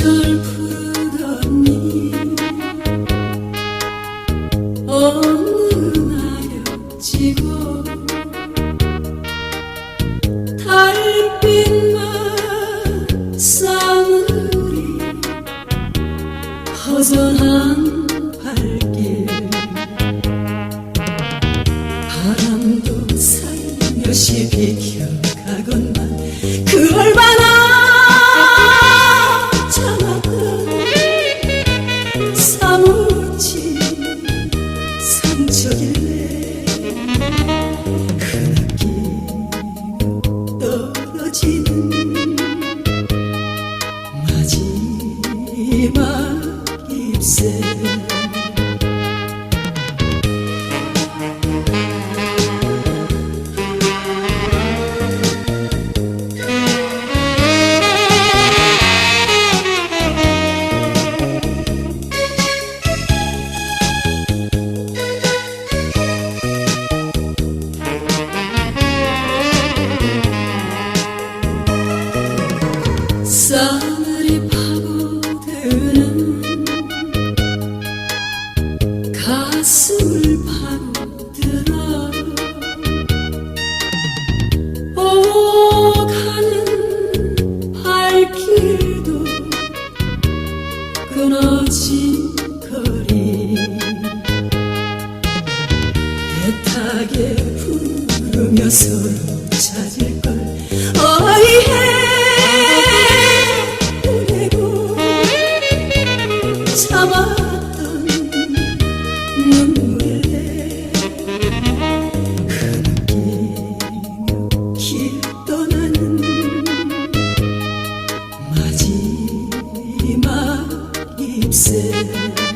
슬프던 일 어느 날여 지고 달빛만 싸늘이 허전한 발길 바람도 살며시 비켜가건만 그 얼마 dây Sao 긴 거리 애타게 부르며 서로 찾을 걸 어이해. 보내고 참아 ይብስል